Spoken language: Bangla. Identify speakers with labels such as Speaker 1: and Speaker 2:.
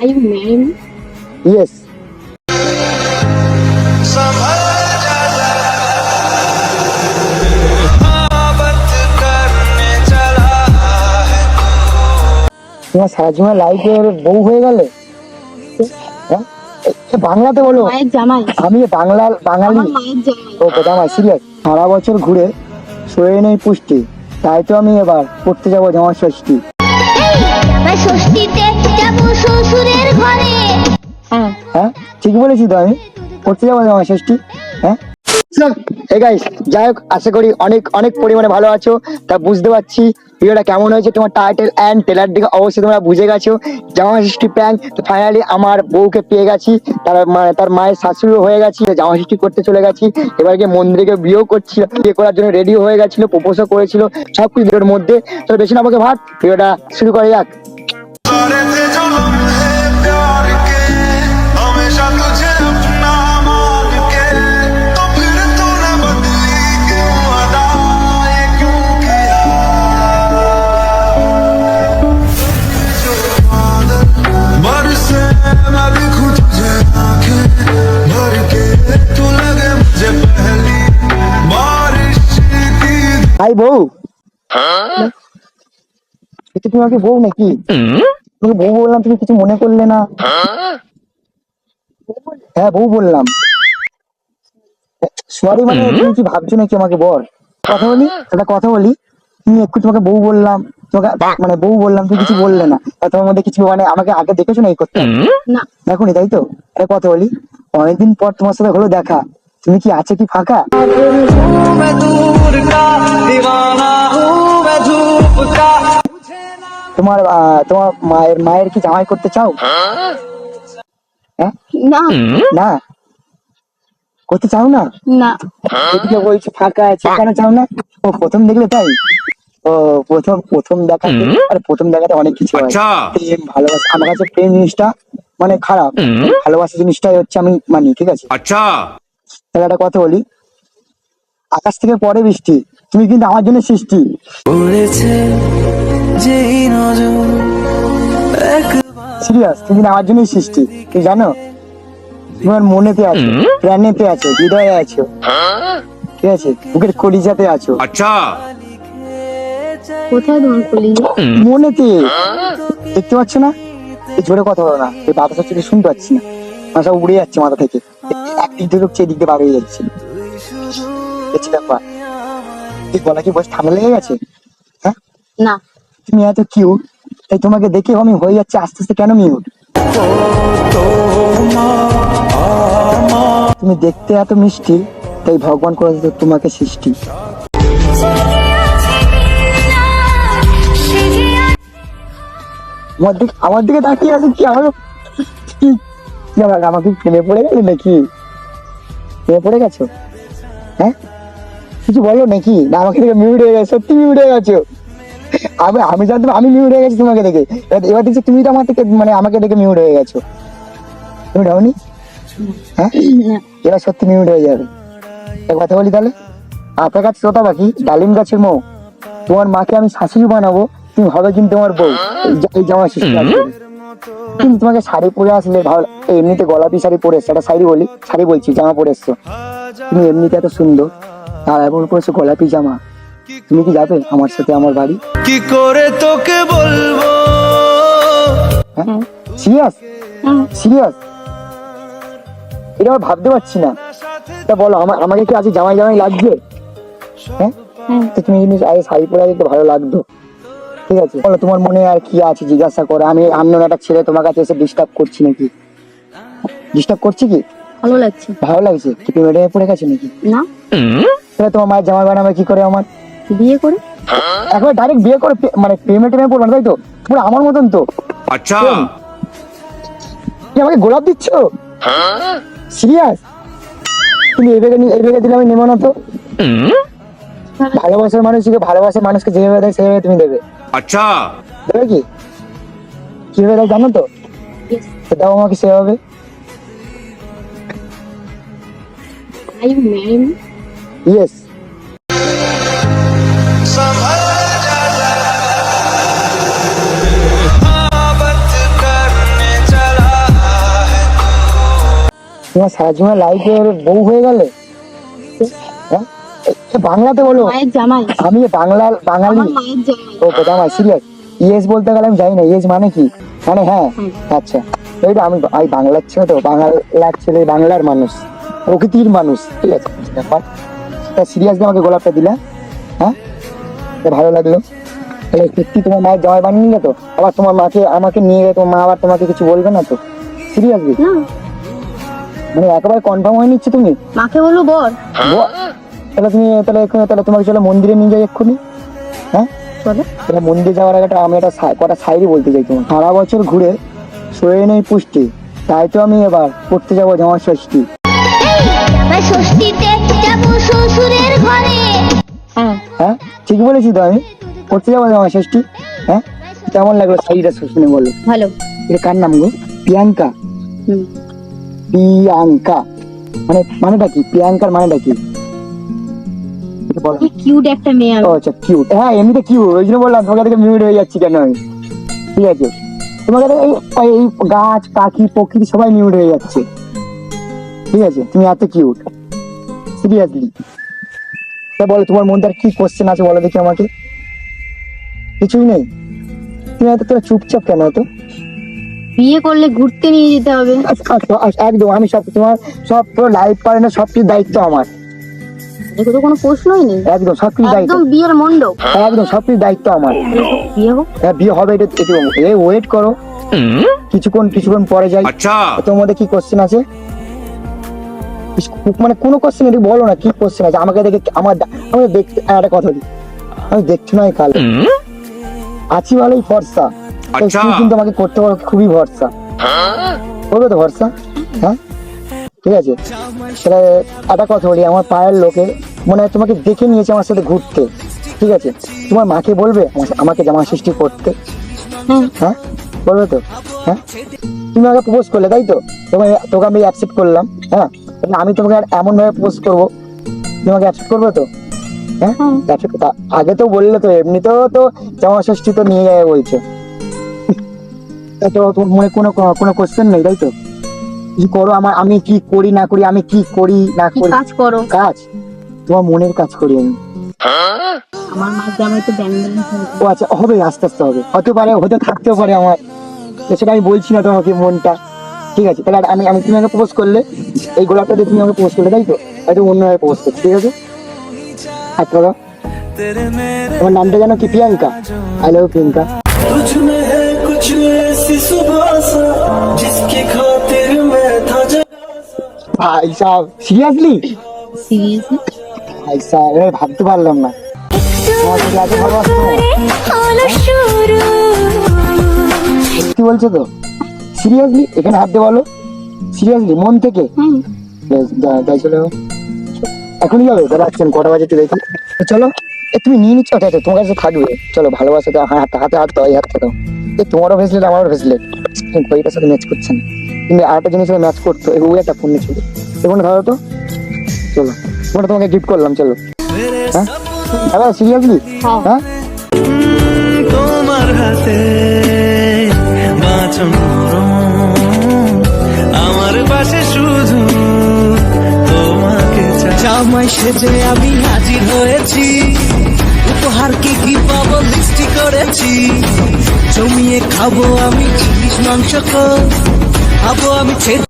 Speaker 1: Are you me?
Speaker 2: ইয়েস তোমার সারা জীবন লাইফের বউ হয়ে গেলে? হ্যাঁ? বাংলাতে বলো। আমি বাংলা বাঙালি।
Speaker 1: জামাই।
Speaker 2: ও আমার সিরিয়াস সারা বছর ঘুরে শরীরে নেই পুষ্টি। তাই তো আমি এবার পড়তে যাব জামা ষষ্ঠী।
Speaker 3: ষষ্ঠীতে যাব শ্বশুরের ঘরে।
Speaker 1: হ্যাঁ?
Speaker 2: হ্যাঁ ঠিক বলেছি তো আমি। পড়তে যাব জামা ষষ্ঠী হ্যাঁ? হে গাইস যাই হোক আশা করি অনেক অনেক পরিমাণে ভালো আছো। তা বুঝতে পারছি ভিডিওটা কেমন হয়েছে তোমার টাইটেল অ্যান্ড টেলার দিকে অবশ্যই তোমরা বুঝে গেছো। জামা ষষ্ঠী প্যাং তো ফাইনালি আমার বউকে পেয়ে গেছি। তার মানে তার মায়ের শাশুড়ি হয়ে গেছি জামা ষষ্ঠী করতে চলে গেছি। এবার গিয়ে মন্দিরে গিয়ে বিয়েও করছিল বিয়ে করার জন্য রেডি হয়ে গেছিল প্রপোজও করেছিল সব কিছু ভিডিওর মধ্যে। তো বেশি না আমাকে ভাত ভিডিওটা শুরু করা যাক। হাই বউ। এটা তুমি আমাকে বউ নাকি? তুমি বউ বললাম তুমি কিছু মনে করলে না। হ্যাঁ? বউ বললাম। সরি মানে তুমি কি ভাবছ নাকি আমাকে বল? কথা বলি? একটা কথা বলি। তুমি একটু তোমাকে বউ বললাম। তোমাকে মানে বউ বললাম তুমি কিছু বললে না। তা তোমার মধ্যে কিছু মানে আমাকে আগে দেখেছ না এই করতে
Speaker 1: না।
Speaker 2: দেখো নি তাই তো? একটা কথা বলি। অনেকদিন পর তোমার সাথে হলো দেখা। তুমি কি আছে কি ফাঁকা? তোমার তোমার মায়ের মায়ের কি জামাই করতে চাও? হ্যাঁ?
Speaker 1: না।
Speaker 2: না? করতে চাও না?
Speaker 1: না।
Speaker 2: এদিকে বলছি ফাঁকা আছে। কেন চাও না? ও প্রথম দেখলে তাই? ও প্রথম প্রথম দেখা আর প্রথম দেখাতে অনেক কিছু হয়। আচ্ছা। ভালোবাসা। আমার কাছে প্রেম জিনিসটা মানে খারাপ। ভালোবাসা জিনিসটাই হচ্ছে আমি মানি ঠিক আছে?
Speaker 4: আচ্ছা।
Speaker 2: তাহলে একটা কথা বলি। আকাশ থেকে পরে বৃষ্টি তুমি কিন্তু আমার জন্য সৃষ্টি। সিরিয়াস তুমি কিন্তু আমার জন্যই সৃষ্টি তুমি জানো? তোমার মনেতে আছো প্রাণেতে আছো হৃদয়ে আছো। হ্যাঁ? ঠিক আছে? বুকের কলিজাতে আছো।
Speaker 1: আচ্ছা।
Speaker 2: মনেতে। হ্যাঁ? দেখতে পাচ্ছ না? জোরে কথা বলো না এই বাতাসের চোখে শুনতে পাচ্ছি না। মাথা উড়ে যাচ্ছে মাথা থেকে। একদিক থেকে হচ্ছে এদিক দিয়ে বার হয়ে যাচ্ছে। দেখছি ব্যাপার। এই গলা কি বয়স ঠান্ডা লেগে গেছে? হ্যাঁ?
Speaker 1: না।
Speaker 2: তুমি এত কিউট তাই তোমাকে দেখে আমি হয়ে যাচ্ছে আস্তে আস্তে কেন মিউট তুমি দেখতে এত মিষ্টি তাই ভগবান করে তোমাকে সৃষ্টি। আমার দিকে আমার দিকে তাকিয়ে আছে কি? কি আমাকে আমাকে প্রেমে পড়ে গেলে নাকি? প্রেমে পড়ে গেছো? হ্যাঁ? কিছু বলো নাকি? না আমাকে দেখে মিউট হয়ে গেছে সত্যি মিউট হয়ে গেছো। আমি আমি জানতাম আমি মিউট হয়ে গেছি তোমাকে দেখে। এবার দেখছি তুমি তো আমার থেকে মানে আমাকে দেখে মিউট হয়ে গেছো। মিউট হওনি হ্যাঁ? এবার সত্যি মিউট হয়ে যাবে। এক কথা বলি তাহলে? আপনার কাছে শ্রোতা বাকি ডালিম গাছের মো। তোমার মাকে আমি শাশুড়ি বানাবো তুমি হবে কিন্তু তোমার বউ। এই জামা শিশু তোমাকে শাড়ি পরে আসলে ভালো এই এমনিতে গোলাপি শাড়ি পরে এসছো একটা শাড়ি বলি শাড়ি বলছি জামা পরে এসছো। তুমি এমনিতে এত সুন্দর। আর এখন পরেছো গোলাপি জামা। তুমি কি যাবে আমার সাথে আমার বাড়ি?
Speaker 5: কি করে তোকে বলব?
Speaker 2: হ্যাঁ? সিরিয়াস? সিরিয়াস? এটা আমার ভাবতে পারছি না। তা বলো আমার আমাকে কি আজ জামাই জামাই লাগবে? হ্যাঁ? তো তুমি জিনিস আগে শাড়ি পরে একটু ভালো লাগতো। ঠিক আছে। বলো তোমার মনে আর কি আছে? জিজ্ঞাসা করো। আমি আমি একটা ছেলে তোমার কাছে এসে ডিস্টার্ব করছি নাকি? ডিস্টার্ব করছি কি?
Speaker 1: ভালো লাগছে।
Speaker 2: ভালো লাগছে? কি তুমি মেডে পড়ে গেছো নাকি?
Speaker 1: না।
Speaker 2: তাহলে তোমার মায়ের জামাই বানাবে কি করে আমার?
Speaker 1: বিয়ে করে?
Speaker 2: একবার ডাইরেক্ট বিয়ে করে মানে পেমেন্ট মেয়ে পড়বে তাই তো? পুরো আমার মতন তো।
Speaker 4: আচ্ছা।
Speaker 2: তুমি আমাকে গোলাপ দিচ্ছ? সিরিয়াস তুমি এই বেগে এই ব্যাগে দিলে আমি নেব না তো? ভালোবাসার মানুষকে ভালোবাসার মানুষকে যেভাবে দেয় সেভাবে তুমি দেবে।
Speaker 4: আচ্ছা।
Speaker 2: দেবে কি কীভাবে জানো তো? সেটাও আমাকে সেভাবে।
Speaker 1: হবে you
Speaker 6: married? Yes.
Speaker 2: তোমার সারা জীবন লাইফে বউ হয়ে গেলে? বাংলাতে বলো আমি বাংলা বাঙালি।
Speaker 1: জামাই।
Speaker 2: ও আমার সিরিয়াস ইয়েস বলতে গেলে আমি জানি না ইয়েস মানে কি? মানে হ্যাঁ আচ্ছা। এই তো আমি আমি বাংলার ছেলে তো বাংলার ছেলে বাংলার মানুষ প্রকৃতির মানুষ ঠিক আছে? ব্যাপার। তা সিরিয়াসলি আমাকে গোলাপটা দিলে হ্যাঁ? ভালো লাগল। তাহলে সত্যি তোমার মায়ের জামাই বানিয়ে নিলে তো? আবার তোমার মাকে আমাকে নিয়ে গেলে তোমার মা আবার তোমাকে কিছু বলবে না তো? সিরিয়াসলি মানে একেবারে কনফার্ম হয়ে নিচ্ছে তুমি?
Speaker 1: মাকে বলব বর।
Speaker 2: ব- তাহলে তুমি তাহলে এক্ষুনি তাহলে তোমাকে চলো মন্দিরে নিয়ে যাই এক্ষুনি। হ্যাঁ?
Speaker 1: চলো।
Speaker 2: তাহলে মন্দিরে যাওয়ার আগে একটা আমি একটা কটা সাইডে বলতে চাই তোমার সারা বছর ঘুরে শরীরে নেই পুষ্টি তাই তো আমি এবার পড়তে যাব জামা ষষ্ঠী
Speaker 3: জামাই ষষ্ঠীতে যাব শ্বশুরের ঘরে।
Speaker 1: হ্যাঁ।
Speaker 2: হ্যাঁ? ঠিক বলেছি তো আমি। করতে যাব জামা ষষ্ঠী হ্যাঁ? কেমন লাগল শাড়িটা শুনে বলো।
Speaker 1: ভালো।
Speaker 2: এটা কার নাম গো? প্রিয়াঙ্কা। প্রিয়াঙ্কা। মানে মানেটা কি? প্রিয়াঙ্কার মানেটা কি?
Speaker 1: কিউট একটা মেয়ে
Speaker 2: ও আচ্ছা কিউট হ্যাঁ এমনিতে কিউট ওই জন্য বললাম তোমাকে থেকে মিউট হয়ে যাচ্ছি কেন? আমি ঠিক আছে। এই এই গাছ পাখি প্রকৃতি সবাই মিউট হয়ে যাচ্ছে। ঠিক আছে তুমি এত কিউট সিরিয়াসলি তা বলো তোমার মধ্যে আর কি কোশ্চেন আছে বলো দেখি আমাকে। কিছুই নেই। তুমি এত তোরা চুপচাপ কেন এত?
Speaker 1: বিয়ে করলে ঘুরতে নিয়ে যেতে হবে।
Speaker 2: আচ্ছা, আচ্ছা, একদম আমি সব তোমার সব পুরো লাইফ পারে না সব কিছু দায়িত্ব আমার।
Speaker 1: তো কোনো প্রশ্নই নেই।
Speaker 2: একদম সবকিছু দায়িত্ব।
Speaker 1: একদম বিয়ের মণ্ডপ।
Speaker 2: হ্যাঁ, একদম সবকিছু দায়িত্ব আমার।
Speaker 1: বিয়ে হোক।
Speaker 2: হ্যাঁ বিয়ে হবে এটা ওয়েট করো। কিছুক্ষণ কিছুক্ষণ পরে যাই। আচ্ছা। তোমাদের কি কোশ্চেন আছে? মানে কোনো কোশ্চেন এটা বলো না কি কোশ্চেন আছে? আমাকে দেখে আমার আমি দেখতে হ্যাঁ, একটা কথা বলি। আমি দেখছি নয় কাল। আছি ভালোই ফর্সা
Speaker 6: আচ্ছা।
Speaker 2: কিন্তু আমাকে করতে পারো খুবই ভরসা। হ্যাঁ। করবে তো ভরসা? হ্যাঁ? ঠিক আছে? তাহলে একটা কথা বলি আমার পায়ের লোকে মনে হয় তোমাকে দেখে নিয়েছে আমার সাথে ঘুরতে ঠিক আছে? তোমার মাকে বলবে আমাকে জামা সৃষ্টি করতে।
Speaker 1: হ্যাঁ?
Speaker 2: বলবে তো? হ্যাঁ? তুমি আমাকে প্রপোজ করলে তাই তো? তোমাকে তোকে আমি অ্যাকসেপ্ট করলাম হ্যাঁ? আমি তোমাকে আর এমনভাবে প্রপোজ করব। তুমি আমাকে অ্যাকসেপ্ট করবে তো? হ্যাঁ? আগে তো বললে তো এমনিতেও তো জামা ষষ্ঠী তো নিয়ে যাবে বলছো। তো তোমার মনে কোনো কোনো কোশ্চেন নেই তাই তো? কি করো আমার আমি কি করি না করি আমি কি করি না
Speaker 1: কি
Speaker 2: করি
Speaker 1: কাজ করো
Speaker 2: কাজ তোমার মনের কাজ করি আমি
Speaker 1: আমার মায়ের জামাই তো ব্যাং ব্যাং করে।
Speaker 2: ও আচ্ছা হবে আস্তে আস্তে হবে হতে পারে হতে থাকতেও পারে আমার তো সেটা আমি বলছি না তোমাকে মনটা ঠিক আছে তাহলে আর আমি আমি তুমি আমাকে প্রপোজ করলে এই গোলাপটা দিয়ে তুমি আমাকে প্রপোজ করলে তাই তো হয়তো অন্যভাবে প্রপোজ করছি ঠিক আছে আচ্ছা দাদা
Speaker 5: तेरे मेरे
Speaker 2: তোমার নামটা জানো কি প্রিয়াঙ্কা আই লাভ প্রিয়াঙ্কা
Speaker 5: तुझ में है कुछ ऐसी सुबह सा जिसकी खातिर मैं था जगा
Speaker 2: ভাই সাহেব সিরিয়াসলি
Speaker 1: সিরিয়াসলি
Speaker 2: ভাই সাহেব ভাবতে পারলাম না। সত্যি বলছো তো? সিরিয়াসলি এখানে হাত দিয়ে বলো। সিরিয়াসলি মন থেকে? তাই চলে। এখনই যাবে বেড়াচ্ছেন কটা বাজে একটু দেখি। চলো তুমি নিয়ে নিচ্ছ আচ্ছা আচ্ছা তোমার কাছে থাকবে। চলো ভালোবাসা তো হাতে হাতে হাত দাও এই হাতটা দাও। এ তোমারও ভেসলেট আমারও ভেসলেট ঘড়িটার সাথে ম্যাচ করছে না। তুমি আরেকটা জিনিসের ম্যাচ করতো এই ওই একটা ফোন ছিল এগুলো ধরো তো। চলো। ওটা তোমাকে গিফট করলাম চলো। হ্যাঁ? হ্যাঁ সিরিয়াসলি হ্যাঁ।
Speaker 5: তোমার হাতে বাঁচন আমার পাশে শুধু তোমাকে। জামাই সেজে আমি হাজির হয়েছি। উপহার কি কি পাবো লিস্টি করেছি। জমিয়ে খাব আমি ইলিশ মাংস খাব আমি